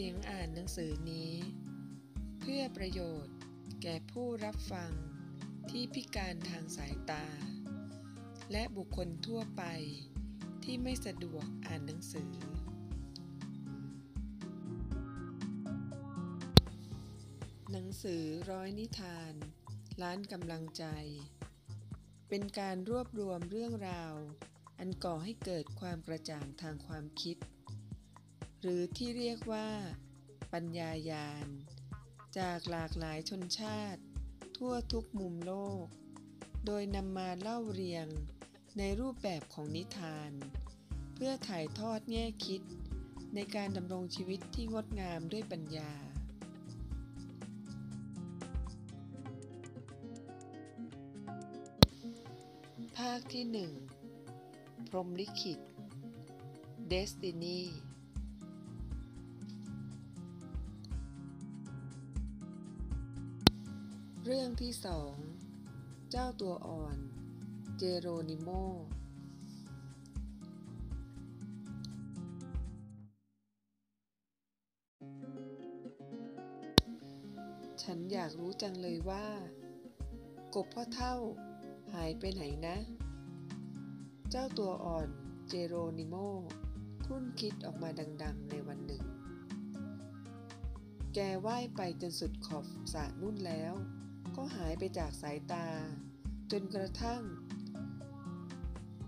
สียงอ่านหนังสือนี้ เพื่อประโยชน์แก่ผู้รับฟังที่พิการทางสายตา และบุคคลทั่วไปที่ไม่สะดวกอ่านหนังสือ หนังสือร้อยนิทาน ล้านกำลังใจ เป็นการรวบรวมเรื่องราว อันก่อให้เกิดความกระจ่างทางความคิด หรือที่เรียกว่า ปัญญายาณ จากหลากหลายชนชาติ ทั่วทุกมุมโลก โดยนำมาเล่าเรียงในรูปแบบของนิทาน เพื่อถ่ายทอดแง่คิด ในการดำรงชีวิตที่งดงามด้วยปัญญาภาคที่หนึ่งพรมลิขิต Destiny รื่องที่สอง เจ้าตัวอ่อน เจโรนิโม ฉันอยากรู้จังเลยว่า กบพ่อเท่าหายไปไหนนะ เจ้าตัวอ่อนเจโรนิโมครุ่นคิดออกมาดัง ๆ ในวันหนึ่ง แกว่ายไปจนสุดขอบสระนุ่นแล้ว ก็หายไปจากสายตา จนกระทั่ง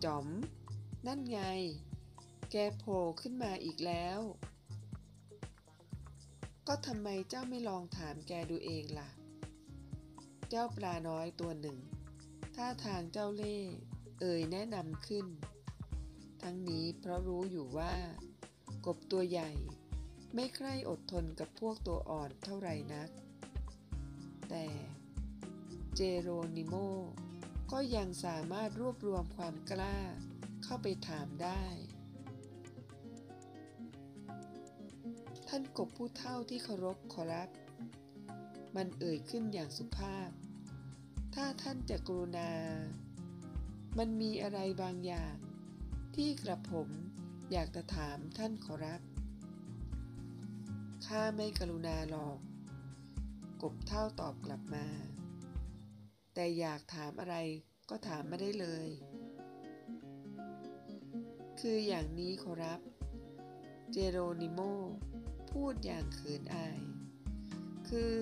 จ๋อม นั่นไง แกโผล่ขึ้นมาอีกแล้ว ก็ทำไมเจ้าไม่ลองถามแกดูเองล่ะ เจ้าปลาน้อยตัวหนึ่ง ท่าทางเจ้าเล่เอ่ยแนะนำขึ้น ทั้งนี้เพราะรู้อยู่ว่า กบตัวใหญ่ไม่ใคร่อดทนกับพวกตัวอ่อนเท่าไหร่นัก แต่ เจโรนิโม ก็ยังสามารถรวบรวมความกล้าเข้าไปถามได้ ท่านกบผู้เท่าที่เคารพขอรับ มันเอ่ยขึ้นอย่างสุภาพ ถ้าท่านจะกรุณา มันมีอะไรบางอย่าง ที่กระผมอยากจะถามท่านขอรับ ข้าไม่กรุณาหรอก กบเท่าตอบกลับมา แต่อยากถามอะไรก็ถามมาได้เลย คืออย่างนี้ขอรับ เจโรนิโม พูดอย่างเขินอาย คือ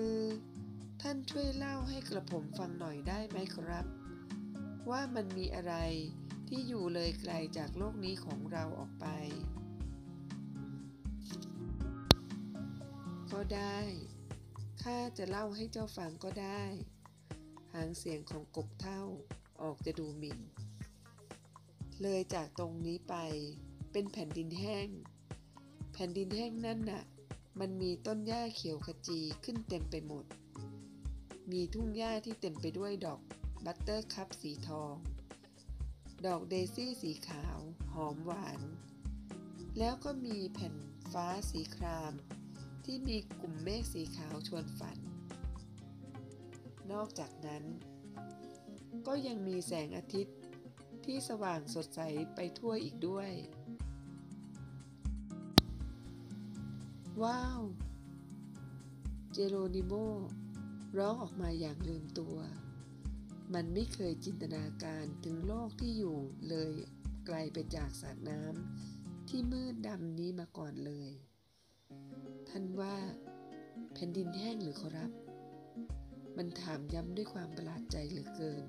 ท่านช่วยเล่าให้กระผมฟังหน่อยได้ไหมครับ ว่ามันมีอะไรที่อยู่เลยไกลจากโลกนี้ของเราออกไป ก็ได้ ข้าจะเล่าให้เจ้าฟังก็ได้ หางเสียงของกบเท่าออกจะดูหมิ่น เลยจากตรงนี้ไปเป็นแผ่นดินแห้ง แผ่นดินแห้งนั่นน่ะ มันมีต้นหญ้าเขียวขจีขึ้นเต็มไปหมด มีทุ่งหญ้าที่เต็มไปด้วยดอกบัตเตอร์คัพสีทอง ดอกเดซี่สีขาว หอมหวาน แล้วก็มีแผ่นฟ้าสีคราม ที่มีกลุ่มเมฆสีขาวชวนฝัน นอกจากนั้น ก็ยังมีแสงอาทิตย์ที่สว่างสดใสไปทั่วอีกด้วย ว้าว เจโรนิโมร้องออกมาอย่างลืมตัว มันไม่เคยจินตนาการถึงโลกที่อยู่เลยไกลไปจากสระน้ำที่มืดดำนี้มาก่อนเลย ท่านว่าแผ่นดินแห้งหรือขอรับ มันถามย้ำด้วยความประหลาดใจเหลือเกิน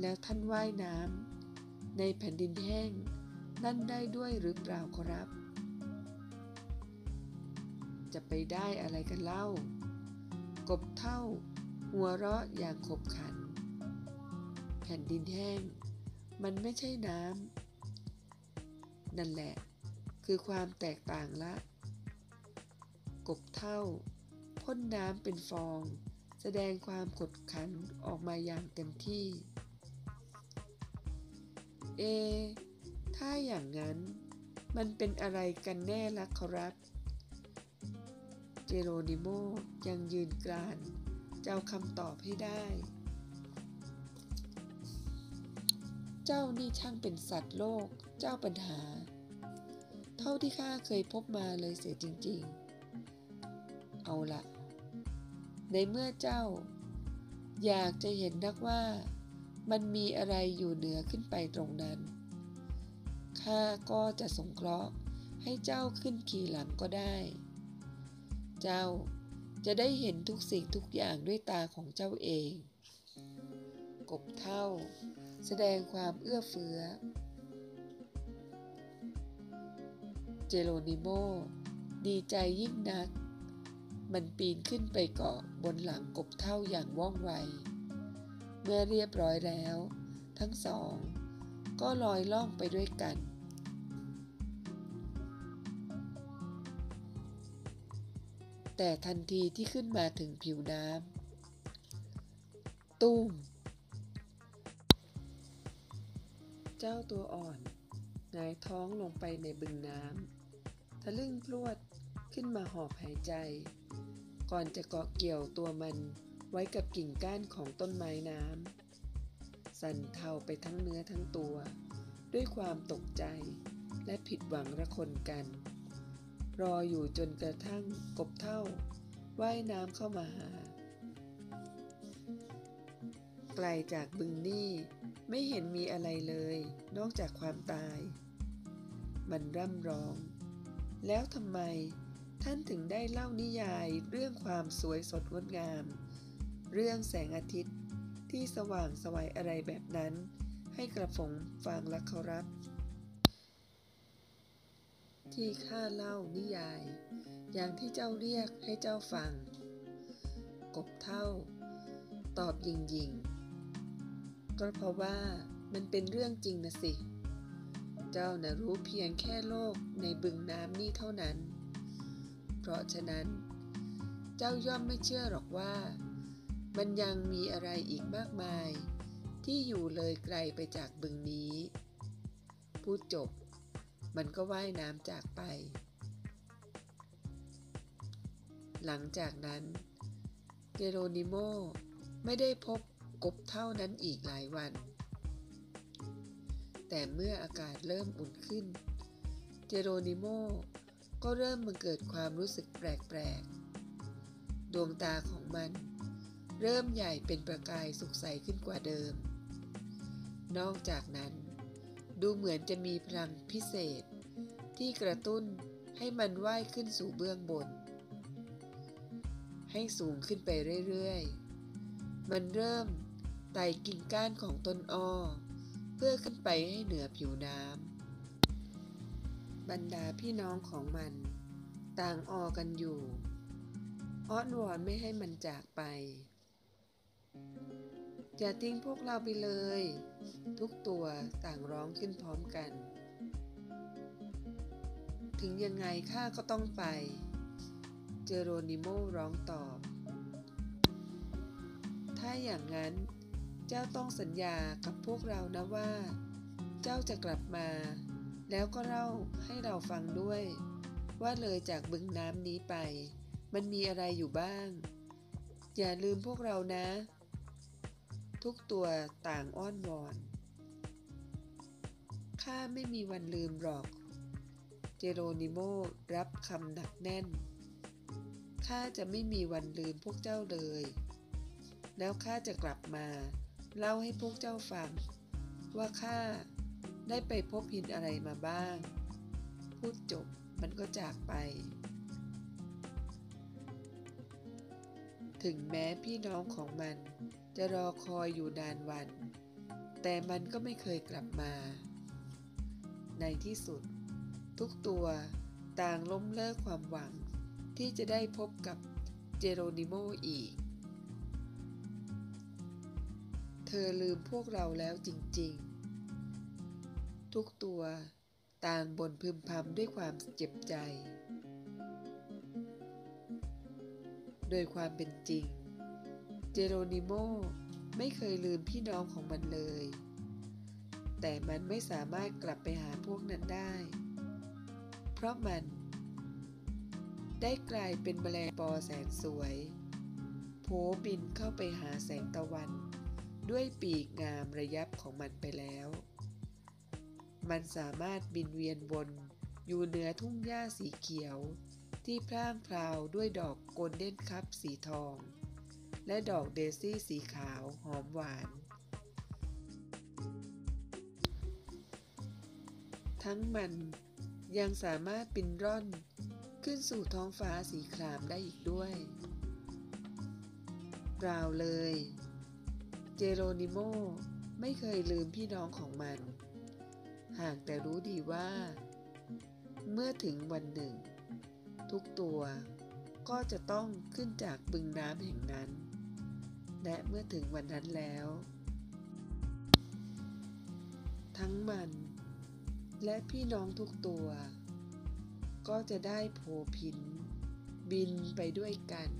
แล้วท่านว่ายน้ำในแผ่นดินแห้งนั่นได้ด้วยหรือเปล่าขอรับ จะไปได้อะไรกันเล่า กบเท่า หัวเราะอย่างขบขัน แผ่นดินแห้ง มันไม่ใช่น้ำนั่นแหละ คือความแตกต่างละ กบเท่า พ่นน้ำเป็นฟอง แสดงความขดขันออกมาอย่างเต็มที่ เอ ถ้าอย่างนั้นมันเป็นอะไรกันแน่ล่ะครับเจโรนิโมยังยืนกรานจะเอาคำตอบให้ได้ เจ้านี่ช่างเป็นสัตว์โลกเจ้าปัญหา เท่าที่ข้าเคยพบมาเลยเสียจริง ๆ เอาละ ในเมื่อเจ้า อยากจะเห็นนักว่ามันมีอะไรอยู่เหนือขึ้นไปตรงนั้น ข้าก็จะสงเคราะห์ให้เจ้าขึ้นขี่หลังก็ได้ เจ้าจะได้เห็นทุกสิ่งทุกอย่างด้วยตาของเจ้าเอง กบเท่า แสดงความเอื้อเฟื้อ เจโรนิโม ดีใจยิ่งนัก มันปีนขึ้นไปเกาะบนหลังกบเท่าอย่างว่องไว เมื่อเรียบร้อยแล้ว ทั้งสอง ก็ลอยล่องไปด้วยกัน แต่ทันทีที่ขึ้นมาถึงผิวน้ำตุ้ม เจ้าตัวอ่อนหงายท้องลงไปในบึงน้ำทะลึ่งพลวด ขึ้นมาหอบหายใจ ก่อนจะเกาะเกี่ยวตัวมันไว้กับกิ่งก้านของต้นไม้น้ำ สั่นเทาไปทั้งเนื้อทั้งตัว ด้วยความตกใจและผิดหวังระคนกัน รออยู่จนกระทั่งกบเท่าว่ายน้ำเข้ามาหา ไกลจากบึงนี่ไม่เห็นมีอะไรเลย นอกจากความตาย มันร่ำร้อง แล้วทำไม ท่านถึงได้เล่านิยายเรื่องความสวยสดงดงาม เรื่องแสงอาทิตย์ที่สว่างสวัยอะไรแบบนั้น ให้กระผมฟังละครับ ที่ข้าเล่านิยาย อย่างที่เจ้าเรียกให้เจ้าฟัง กบเท่า ตอบยิงยิงก็เพราะว่ามันเป็นเรื่องจริงนะสิ เจ้าน่ะรู้เพียงแค่โลกในบึงน้ำนี่เท่านั้น เพราะฉะนั้น เจ้าย่อมไม่เชื่อหรอกว่า มันยังมีอะไรอีกมากมาย ที่อยู่เลยไกลไปจากบึงนี้ พูดจบ มันก็ว่ายน้ำจากไป หลังจากนั้นเกโรนิโมไม่ได้พบกบเท่านั้นอีกหลายวัน แต่เมื่ออากาศเริ่มอุ่นขึ้น เจโรนิโม ก็เริ่มมาเกิดความรู้สึกแปลกๆ ดวงตาของมัน เริ่มใหญ่เป็นประกายสุขใสขึ้นกว่าเดิม นอกจากนั้น ดูเหมือนจะมีพลังพิเศษ ที่กระตุ้นให้มันว่ายขึ้นสู่เบื้องบน ให้สูงขึ้นไปเรื่อยๆ มันเริ่มไต่กิ่งก้านของต้นอ้อ เพื่อขึ้นไปให้เหนือผิวน้ำ บรรดาพี่น้องของมัน ต่างออกันอยู่อ้อนวอนไม่ให้มันจากไป อย่าทิ้งพวกเราไปเลย ทุกตัวต่างร้องขึ้นพร้อมกัน ถึงยังไงข้าก็ต้องไป เจโรนิโมร้องตอบ ถ้าอย่างนั้นเจ้าต้องสัญญากับพวกเรานะว่า เจ้าจะกลับมา แล้วก็เล่าให้เราฟังด้วย ว่าเลยจากบึงน้ำนี้ไป มันมีอะไรอยู่บ้าง อย่าลืมพวกเรานะ ทุกตัวต่างอ้อนวอนข้าไม่มีวันลืมหรอก เจโรนิโมรับคำหนักแน่น ข้าจะไม่มีวันลืมพวกเจ้าเลย แล้วข้าจะกลับมา เล่าให้พวกเจ้าฟัง ว่าข้า ได้ไปพบหินอะไรมาบ้าง พูดจบมันก็จากไป ถึงแม้พี่น้องของมันจะรอคอยอยู่นานวัน แต่มันก็ไม่เคยกลับมา ในที่สุด ทุกตัวต่างล้มเลิกความหวัง ที่จะได้พบกับเจโรนิโมอีก เธอลืมพวกเราแล้วจริง ๆ ทุกตัว ต่างบ่นพึมพำด้วยความเจ็บใจ โดยความเป็นจริง เจโรนิโมไม่เคยลืมพี่น้องของมันเลย แต่มันไม่สามารถกลับไปหาพวกนั้นได้ เพราะมันได้กลายเป็นแมลงปอแสนสวย โผบินเข้าไปหาแสงตะวัน ด้วยปีกงามระยับของมันไปแล้ว มันสามารถบินเวียนวนอยู่เหนือทุ่งหญ้าสีเขียว ที่พร่างพราวด้วยดอกโกลเด้นคัพสีทอง และดอกเดซี่สีขาวหอมหวาน ทั้งมันยังสามารถบินร่อนขึ้นสู่ท้องฟ้าสีครามได้อีกด้วยเปล่าเลย เจโรนิโมไม่เคยลืมพี่น้องของมัน หากแต่รู้ดีว่า เมื่อถึงวันหนึ่ง ทุกตัวก็จะต้องขึ้นจากบึงน้ำแห่งนั้น และเมื่อถึงวันนั้นแล้ว ทั้งมัน และพี่น้องทุกตัว ก็จะได้โผพิน บินไปด้วยกัน